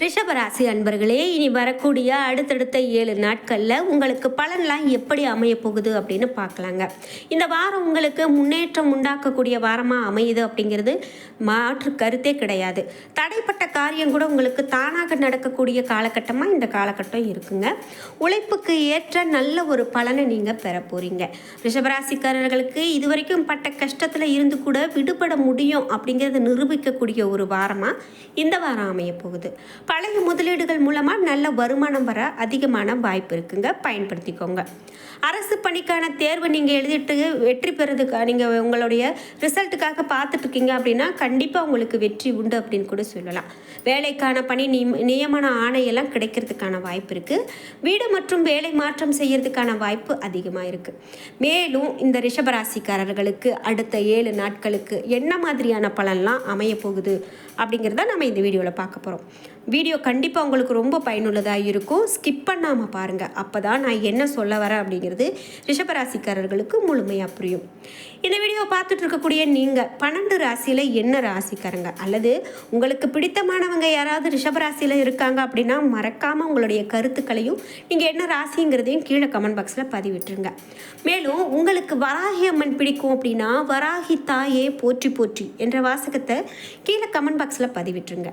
ரிஷபராசி அன்பர்களே இனி வரக்கூடிய அடுத்தடுத்த ஏழு நாட்களில் உங்களுக்கு பலன்லாம் எப்படி அமைய போகுது அப்படின்னு பார்க்கலாங்க. இந்த வாரம் உங்களுக்கு முன்னேற்றம் உண்டாக்கக்கூடிய வாரமாக அமையுது அப்படிங்கிறது மாற்று கருத்தே கிடையாது. தடைப்பட்ட காரியம் கூட உங்களுக்கு தானாக நடக்கக்கூடிய காலகட்டமாக இந்த காலகட்டம் இருக்குங்க. உழைப்புக்கு ஏற்ற நல்ல ஒரு பலனை நீங்கள் பெற போகிறீங்க ரிஷபராசிக்காரர்களுக்கு இதுவரைக்கும் பட்ட கஷ்டத்தில் இருந்து கூட விடுபட முடியும் அப்படிங்கிறத நிரூபிக்கக்கூடிய ஒரு வாரமாக இந்த வாரம் அமைய போகுது. பழைய முதலீடுகள் மூலமாக நல்ல வருமானம் வர அதிகமான வாய்ப்பு இருக்குங்க. பயன்படுத்திக்கோங்க. அரசு பணிக்கான தேர்வு நீங்கள் எழுதிட்டு வெற்றி பெறதுக்கு நீங்கள் உங்களுடைய ரிசல்ட்டுக்காக பார்த்துட்டு இருக்கீங்க அப்படின்னா கண்டிப்பாக உங்களுக்கு வெற்றி உண்டு அப்படின்னு கூட சொல்லலாம். வேலைக்கான பணி நியம் நியமன ஆணையெல்லாம் கிடைக்கிறதுக்கான வாய்ப்பு இருக்குது வீடு மற்றும் வேலை மாற்றம் செய்கிறதுக்கான வாய்ப்பு அதிகமாக இருக்குது மேலும் இந்த ரிஷபராசிக்காரர்களுக்கு அடுத்த ஏழு நாட்களுக்கு என்ன மாதிரியான பலன்லாம் அமைய போகுது அப்படிங்கிறத நம்ம இந்த வீடியோவில் பார்க்க போகிறோம் வீடியோ கண்டிப்பாக உங்களுக்கு ரொம்ப பயனுள்ளதாக இருக்கும். ஸ்கிப் பண்ணாமல் பாருங்கள் அப்போ தான் நான் என்ன சொல்ல வரேன் அப்படிங்கிறது ரிஷபராசிக்காரர்களுக்கு முழுமையாக புரியும். இந்த வீடியோவை பார்த்துட்டு இருக்கக்கூடிய நீங்கள் பன்னெண்டு ராசியில் என்ன ராசிக்காரங்க? அல்லது உங்களுக்கு பிடித்தமானவங்க யாராவது ரிஷபராசியில் இருக்காங்க அப்படின்னா மறக்காமல் உங்களுடைய கருத்துக்களையும் நீங்கள் என்ன ராசிங்கிறதையும் கீழே கமெண்ட் பாக்ஸில் பதிவிட்டுருங்க. மேலும் உங்களுக்கு வராகி அம்மன் பிடிக்கும் அப்படின்னா வராகி தாயே போற்றி போற்றி என்ற வாசகத்தை கீழே கமெண்ட் பாக்ஸில் பதிவிட்டுருங்க.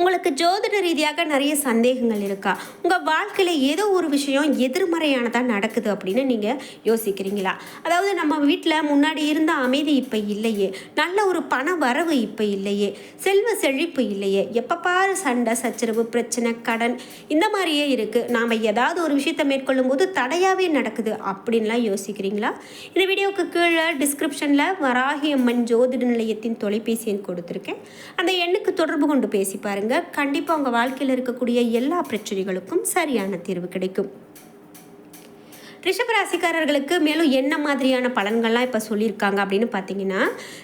உங்களுக்கு ஜோதிட ரீதியாக நிறைய சந்தேகங்கள் இருக்கா? உங்கள் வாழ்க்கையில் ஏதோ ஒரு விஷயம் எதிர்மறையானதாக நடக்குது அப்படின்னு நீங்கள் யோசிக்கிறீங்களா? அதாவது நம்ம வீட்டில் முன்னாடி இருந்த அமைதி இப்போ இல்லையே. நல்ல ஒரு பண வரவு இப்போ இல்லையே. செல்வ செழிப்பு இல்லையே. எப்போ பாரு சண்டை சச்சரவு பிரச்சனை கடன் இந்த மாதிரியே இருக்குது நாம் ஏதாவது ஒரு விஷயத்தை மேற்கொள்ளும் போது தடையாகவே நடக்குது அப்படின்லாம் யோசிக்கிறீங்களா? இந்த வீடியோவுக்கு கீழே டிஸ்கிரிப்ஷனில் வராகி அம்மன் ஜோதிட நிலையத்தின் தொலைபேசி எண் கொடுத்துருக்கேன். அந்த எண்ணுக்கு தொடர்பு கொண்டு பேசி பாருங்க. கண்டிப்பாக உங்கள் வாழ்க்கையில் இருக்கக்கூடிய எல்லா பிரச்சனைகளுக்கும் சரியான தீர்வு கிடைக்கும். ரிஷபராசிக்காரர்களுக்கு மேலும் என்ன மாதிரியான பலன்கள்லாம் இப்போ சொல்லியிருக்காங்க அப்படின்னு பார்த்தீங்கன்னா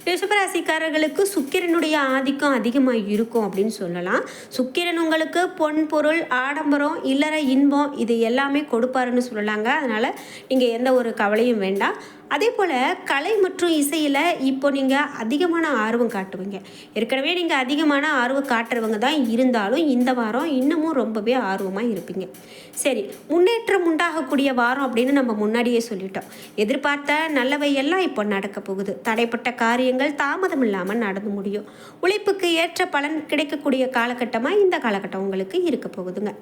ரிஷபராசிக்காரர்களுக்கு சுக்கிரனுடைய ஆதிக்கம் அதிகமாக இருக்கும் அப்படின்னு சொல்லலாம். சுக்கிரன் உங்களுக்கு பொன் பொருள் ஆடம்பரம் இல்லற இன்பம் இது எல்லாமே கொடுப்பாருன்னு சொல்லலாங்க. அதனால் நீங்கள் எந்த ஒரு கவலையும் வேண்டாம். அதே போல் கலை மற்றும் இசையில் இப்போ நீங்கள் அதிகமான ஆர்வம் காட்டுவீங்க. ஏற்கனவே நீங்கள் அதிகமான ஆர்வம் காட்டுறவங்க தான் இருந்தாலும் இந்த வாரம் இன்னமும் ரொம்பவே ஆர்வமாக இருப்பீங்க. சரி முன்னேற்றம் உண்டாகக்கூடிய வாரம் அப்படின்னு நம்ம முன்னாடியே சொல்லிட்டோம். எதிர்பார்த்த நல்லவையெல்லாம் இப்போ நடக்க போகுது. தடைப்பட்ட காரியங்கள் தாமதம் இல்லாமல் நடந்து முடியும். உழைப்புக்கு ஏற்ற பலன் கிடைக்கக்கூடிய காலகட்டமாக இந்த காலகட்டம் உங்களுக்கு இருக்க போகுதுங்க.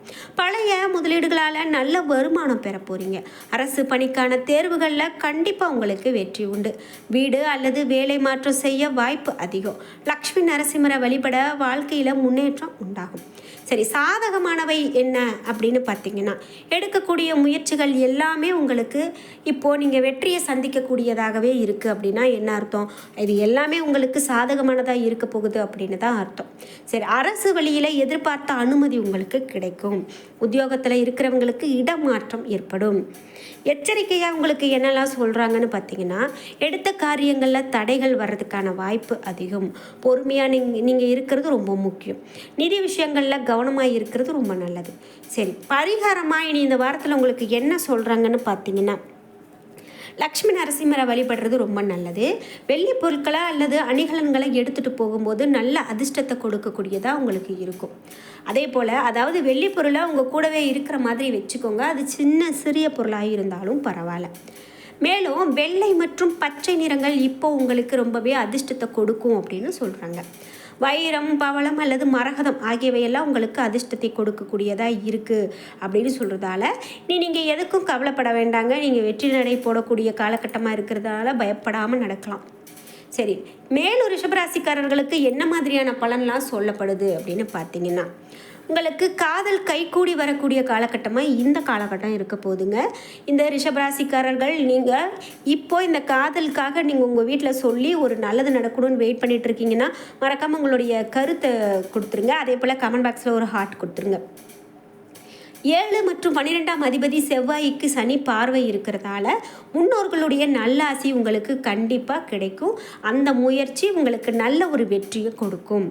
பழைய முதலீடுகளால் நல்ல வருமானம் பெற போகிறீங்க அரசு பணிக்கான தேர்வுகளில் கண்டிப்பாக உங்களுக்கு வெற்றி உண்டு. வீடு அல்லது வேலை மாற்றம் செய்ய வாய்ப்பு அதிகம். லக்ஷ்மி நரசிம்மரை வழிபட வாழ்க்கையில் முன்னேற்றம் உண்டாகும். சரி சாதகமானவை என்ன அப்படின்னு பார்த்தீங்கன்னா எடுக்கக்கூடிய முயற்சிகள் எல்லாமே உங்களுக்கு இப்போது நீங்கள் வெற்றியை சந்திக்கக்கூடியதாகவே இருக்குது அப்படின்னா என்ன அர்த்தம்? இது எல்லாமே உங்களுக்கு சாதகமானதாக இருக்க போகுது அப்படின்னு தான் அர்த்தம். சரி அரசு வழியில் எதிர்பார்த்த அனுமதி உங்களுக்கு கிடைக்கும். உத்தியோகத்தில் இருக்கிறவங்களுக்கு இடமாற்றம் ஏற்படும். எச்சரிக்கையாக உங்களுக்கு என்னெல்லாம் சொல்கிறாங்கன்னு பார்த்தீங்கன்னா எடுத்த காரியங்களில் தடைகள் வர்றதுக்கான வாய்ப்பு அதிகம். பொறுமையாக நீங்கள் நீங்கள் இருக்கிறது ரொம்ப முக்கியம். நிதி விஷயங்களில் கவனமாக இருக்கிறது ரொம்ப நல்லது. சரி பரிகாரமாக இனி இந்த வாரத்தில் உங்களுக்கு என்ன சொல்கிறாங்கன்னு பார்த்தீங்கன்னா லக்ஷ்மி நரசிம்மரை வழிபடுறது ரொம்ப நல்லது. வெள்ளி பொருட்களை அல்லது அணிகலன்களை எடுத்துகிட்டு போகும்போது நல்ல அதிர்ஷ்டத்தை கொடுக்கக்கூடியதாக உங்களுக்கு இருக்கும். அதே போல் அதாவது வெள்ளி பொருளை உங்கள் கூடவே இருக்கிற மாதிரி வச்சுக்கோங்க. அது சின்ன சிறிய பொருளாக இருந்தாலும் பரவாயில்ல. மேலும் வெள்ளை மற்றும் பச்சை நிறங்கள் இப்போ உங்களுக்கு ரொம்பவே அதிர்ஷ்டத்தை கொடுக்கும் அப்படின்னு சொல்கிறாங்க வைரம் பவளம் அல்லது மரகதம் ஆகியவையெல்லாம் உங்களுக்கு அதிர்ஷ்டத்தை கொடுக்கக்கூடியதாக இருக்குது அப்படின்னு சொல்கிறதால நீ நீங்கள் எதுக்கும் கவலைப்பட வேண்டாங்க. நீங்கள் வெற்றி நடை போடக்கூடிய காலகட்டமாக இருக்கிறதால பயப்படாமல் நடக்கலாம். சரி மேலும் ரிஷபராசிக்காரர்களுக்கு என்ன மாதிரியான பலன்லாம் சொல்லப்படுது அப்படின்னு பார்த்தீங்கன்னா உங்களுக்கு காதல் கைகூடி வரக்கூடிய காலகட்டமாக இந்த காலகட்டம் இருக்க போதுங்க. இந்த ரிஷபராசிக்காரர்கள் நீங்கள் இப்போ இந்த காதலுக்காக நீங்கள் உங்கள் வீட்டில் சொல்லி ஒரு நல்லது நடக்கணும்னு வெயிட் பண்ணிட்டு இருக்கீங்கன்னா மறக்காமல் உங்களுடைய கருத்தை கொடுத்துருங்க. அதே போல் கமெண்ட் பாக்ஸில் ஒரு ஹார்ட் கொடுத்துருங்க. ஏழு மற்றும் பன்னிரெண்டாம் அதிபதி செவ்வாய்க்கு சனி பார்வை இருக்கிறதால முன்னோர்களுடைய நல்லாசி உங்களுக்கு கண்டிப்பாக கிடைக்கும். அந்த முயற்சி உங்களுக்கு நல்ல ஒரு வெற்றியை கொடுக்கும்.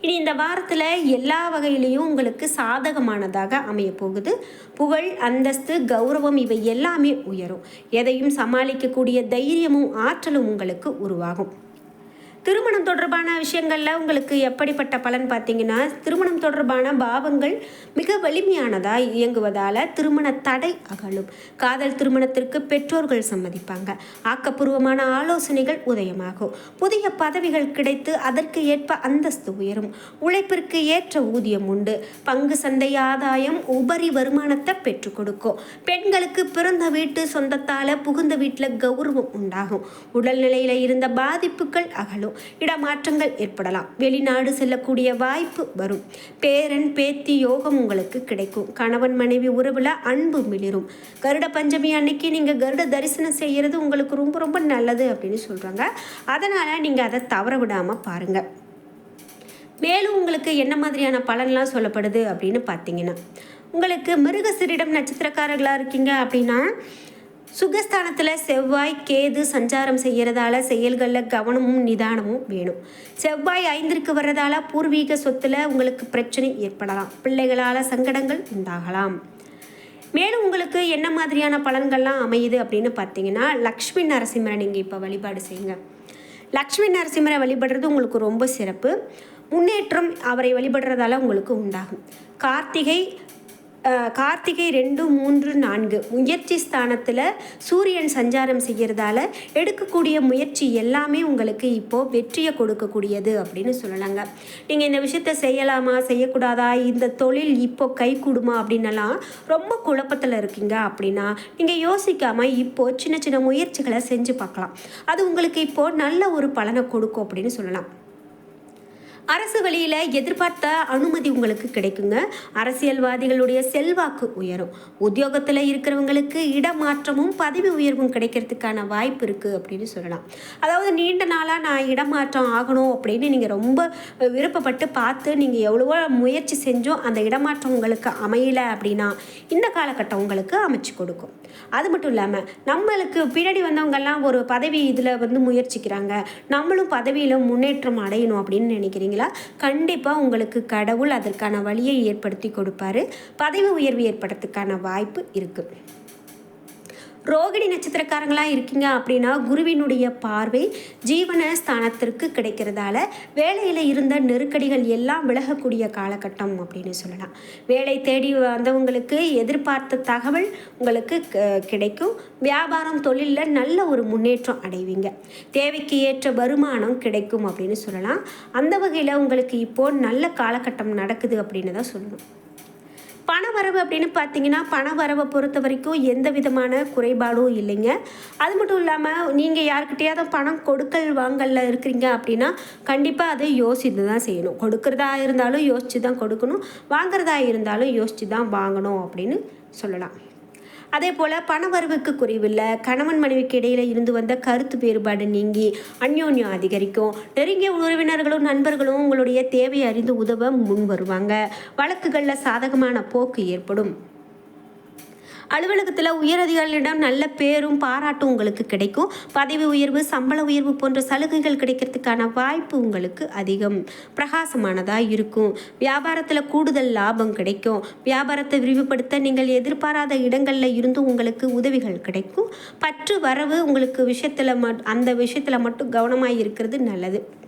இனி இந்த வாரத்தில் எல்லா வகையிலையும் உங்களுக்கு சாதகமானதாக அமைய போகுது புகழ் அந்தஸ்து கௌரவம் இவை எல்லாமே உயரும். எதையும் சமாளிக்கக்கூடிய தைரியமும் ஆற்றலும் உங்களுக்கு உருவாகும். திருமணம் தொடர்பான விஷயங்களில் உங்களுக்கு எப்படிப்பட்ட பலன் பார்த்தீங்கன்னா திருமணம் தொடர்பான பாவங்கள் மிக வலிமையானதாக இயங்குவதால் திருமண தடை அகலும். காதல் திருமணத்திற்கு பெற்றோர்கள் சம்மதிப்பாங்க. ஆக்கப்பூர்வமான ஆலோசனைகள் உதயமாகும். புதிய பதவிகள் கிடைத்து அதற்கு ஏற்ப அந்தஸ்து உயரும். உழைப்பிற்கு ஏற்ற ஊதியம் உண்டு. பங்கு சந்தை ஆதாயம் உபரி வருமானத்தை பெற்றுக் கொடுக்கும். பெண்களுக்கு பிறந்த வீட்டு சொந்தத்தால் புகுந்த வீட்டில் கௌரவம் உண்டாகும். உடல்நிலையில் இருந்த பாதிப்புகள் அகலும். இடமாற்றங்கள் ஏற்படலாம். வெளிநாடு செல்லக்கூடிய வாய்ப்பு வரும். பேரன் பேத்தி யோகம் உங்களுக்கு கிடைக்கும். கணவன் மனைவி உறவில் அன்பு மிளிரும். கருட பஞ்சமி அன்னைக்கு நீங்கள் கருட தரிசனம் செய்கிறது உங்களுக்கு ரொம்ப ரொம்ப நல்லது அப்படின்னு சொல்கிறாங்க அதனால் நீங்கள் அதை தவற விடாமல் பாருங்கள் மேலும் உங்களுக்கு என்ன மாதிரியான பலன்லாம் சொல்லப்படுது அப்படின்னு பார்த்தீங்கன்னா உங்களுக்கு மிருகசிரிடம் நட்சத்திரக்காரர்களாக இருக்கீங்க அப்படின்னா சுகஸ்தானத்தில் செவ்வாய் கேது சஞ்சாரம் செய்கிறதால செயல்களில் கவனமும் நிதானமும் வேணும். செவ்வாய் ஐந்திற்கு வர்றதால பூர்வீக சொத்தில் உங்களுக்கு பிரச்சனை ஏற்படலாம். பிள்ளைகளால் சங்கடங்கள் உண்டாகலாம். மேலும் உங்களுக்கு என்ன மாதிரியான பலன்கள்லாம் அமையுது அப்படின்னு பார்த்தீங்கன்னா லக்ஷ்மி நரசிம்மரை நீங்கள் இப்போ வழிபாடு செய்யுங்க. லக்ஷ்மி நரசிம்மரை வழிபடுறது உங்களுக்கு ரொம்ப சிறப்பு. முன்னேற்றம் அவரை வழிபடுறதால உங்களுக்கு உண்டாகும். கார்த்திகை கார்த்திகை ரெண்டு மூன்று நான்கு. முயற்சி ஸ்தானத்தில் சூரியன் சஞ்சாரம் செய்கிறதால எடுக்கக்கூடிய முயற்சி எல்லாமே உங்களுக்கு இப்போது வெற்றியை கொடுக்கக்கூடியது அப்படின்னு சொல்லலாங்க. நீங்கள் இந்த விஷயத்த செய்யலாமா செய்யக்கூடாதா இந்த தொழில் இப்போ கை கூடுமா அப்படின்னலாம் ரொம்ப குழப்பத்தில் இருக்கீங்க அப்படின்னா நீங்கள் யோசிக்காமல் இப்போது சின்ன சின்ன முயற்சிகளை செஞ்சு பார்க்கலாம். அது உங்களுக்கு இப்போது நல்ல ஒரு பலனை கொடுக்கும் அப்படின்னு சொல்லலாம். அரசு வழியில் எதிர்பார்த்த அனுமதி உங்களுக்கு கிடைக்குங்க. அரசியல்வாதிகளுடைய செல்வாக்கு உயரும். உத்தியோகத்தில் இருக்கிறவங்களுக்கு இடமாற்றமும் பதவி உயர்வும் கிடைக்கிறதுக்கான வாய்ப்பு இருக்குது அப்படின்னு சொல்லலாம். அதாவது நீண்ட நாளாக நான் இடமாற்றம் ஆகணும் அப்படின்னு நீங்கள் ரொம்ப விருப்பப்பட்டு பார்த்து நீங்கள் எவ்வளவோ முயற்சி செஞ்சோ அந்த இடமாற்றம் உங்களுக்கு அமையலை அப்படின்னா இந்த காலகட்டம் உங்களுக்கு அமைச்சு கொடுக்கும். அது மட்டும் இல்லாமல் நம்மளுக்கு பின்னாடி வந்தவங்கெல்லாம் ஒரு பதவி இதில் வந்து முயற்சிக்கிறாங்க. நம்மளும் பதவியில் முன்னேற்றம் அடையணும் அப்படின்னு நினைக்கிறீங்களா? கண்டிப்பாக உங்களுக்கு கடவுள் அதற்கான வழியை ஏற்படுத்தி கொடுப்பாரு. பதவி உயர்வு ஏற்படுறதுக்கான வாய்ப்பு இருக்குது ரோகிணி நட்சத்திரக்காரங்களாக இருக்கீங்க அப்படின்னா குருவினுடைய பார்வை ஜீவன ஸ்தானத்திற்கு கிடைக்கிறதால வேலையில் இருந்த நெருக்கடிகள் எல்லாம் விலகக்கூடிய காலகட்டம் அப்படின்னு சொல்லலாம். வேலை தேடி வந்தவங்களுக்கு எதிர்பார்த்த தகவல் உங்களுக்கு கிடைக்கும். வியாபாரம் தொழிலில் நல்ல ஒரு முன்னேற்றம் அடைவீங்க. தேவைக்கு ஏற்ற வருமானம் கிடைக்கும் அப்படின்னு சொல்லலாம். அந்த வகையில் உங்களுக்கு இப்போது நல்ல காலகட்டம் நடக்குது அப்படின்னு தான் சொல்லணும். பண வரவு அப்படின்னு பார்த்தீங்கன்னா பண வரவை பொறுத்த வரைக்கும் எந்த விதமான குறைபாடும் இல்லைங்க. அது மட்டும் இல்லாமல் நீங்கள் யாருக்கிட்டையாவது பணம் கொடுக்கல் வாங்கலில் இருக்கிறீங்க அப்படின்னா கண்டிப்பாக அதை யோசித்து தான் செய்யணும். கொடுக்குறதா இருந்தாலும் யோசித்து தான் கொடுக்கணும். வாங்குறதா இருந்தாலும் யோசித்து தான் வாங்கணும் அப்படின்னு சொல்லலாம். அதே போல் பணவரவுக்கு குறைவில்லை. கணவன் மனைவிக்கு இடையில் இருந்து வந்த கருத்து வேறுபாடு நீங்கி அந்யோன்யம் அதிகரிக்கும். நெருங்கிய உறவினர்களும் நண்பர்களும் உங்களுடைய தேவையை அறிந்து உதவ முன் வருவாங்க வழக்குகளில் சாதகமான போக்கு ஏற்படும். அலுவலகத்தில் உயரதிகாரிகளிடம் நல்ல பேரும் பாராட்டும் உங்களுக்கு கிடைக்கும். பதவி உயர்வு சம்பள உயர்வு போன்ற சலுகைகள் கிடைக்கிறதுக்கான வாய்ப்பு உங்களுக்கு அதிகம். பிரகாசமானதாக இருக்கும். வியாபாரத்தில் கூடுதல் லாபம் கிடைக்கும். வியாபாரத்தை விரிவுபடுத்த நீங்கள் எதிர்பாராத இடங்களில் இருந்து உங்களுக்கு உதவிகள் கிடைக்கும். பற்று வரவு உங்களுக்கு விஷயத்தில் அந்த விஷயத்தில் மட்டும் கவனமாக இருக்கிறது நல்லது.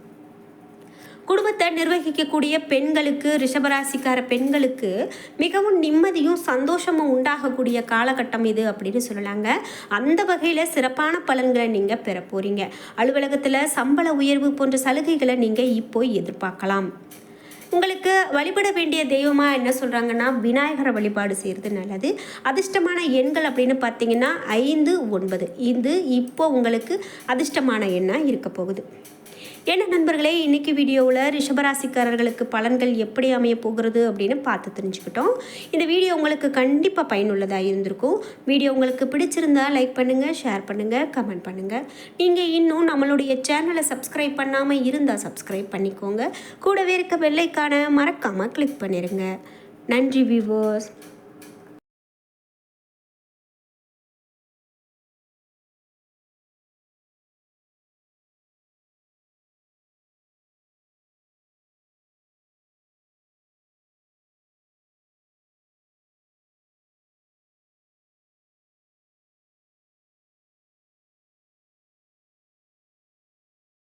குடும்பத்தை நிர்வகிக்கக்கூடிய பெண்களுக்கு ரிஷபராசிக்கார பெண்களுக்கு மிகவும் நிம்மதியும் சந்தோஷமும் உண்டாகக்கூடிய காலகட்டம் இது அப்படின்னு சொல்லலாங்க. அந்த வகையில் சிறப்பான பலன்களை நீங்கள் பெற போகிறீங்க அலுவலகத்தில் சம்பள உயர்வு போன்ற சலுகைகளை நீங்கள் இப்போ எதிர்பார்க்கலாம். உங்களுக்கு வழிபட வேண்டிய தெய்வமாக என்ன சொல்கிறாங்கன்னா விநாயகரை வழிபாடு செய்கிறது நல்லது. அதிர்ஷ்டமான எண்கள் அப்படின்னு பார்த்தீங்கன்னா ஐந்து ஒன்பது. இது இப்போ உங்களுக்கு அதிர்ஷ்டமான எண்ணாக இருக்க போகுது. என்ன நண்பர்களே இன்றைக்கி வீடியோவில் ரிஷபராசிக்காரர்களுக்கு பலன்கள் எப்படி அமைய போகிறது அப்படின்னு பார்த்து தெரிஞ்சுக்கிட்டோம். இந்த வீடியோ உங்களுக்கு கண்டிப்பாக பயனுள்ளதாக இருந்திருக்கும். வீடியோ உங்களுக்கு பிடிச்சிருந்தா லைக் பண்ணுங்கள் ஷேர் பண்ணுங்கள் கமெண்ட் பண்ணுங்கள் நீங்கள் இன்னும் நம்மளுடைய சேனலை சப்ஸ்கிரைப் பண்ணாமல் இருந்தால் சப்ஸ்கிரைப் பண்ணிக்கோங்க. கூடவே இருக்க வெள்ளைக்கான மறக்காமல் கிளிக் பண்ணிடுங்க நன்றி விவோஸ்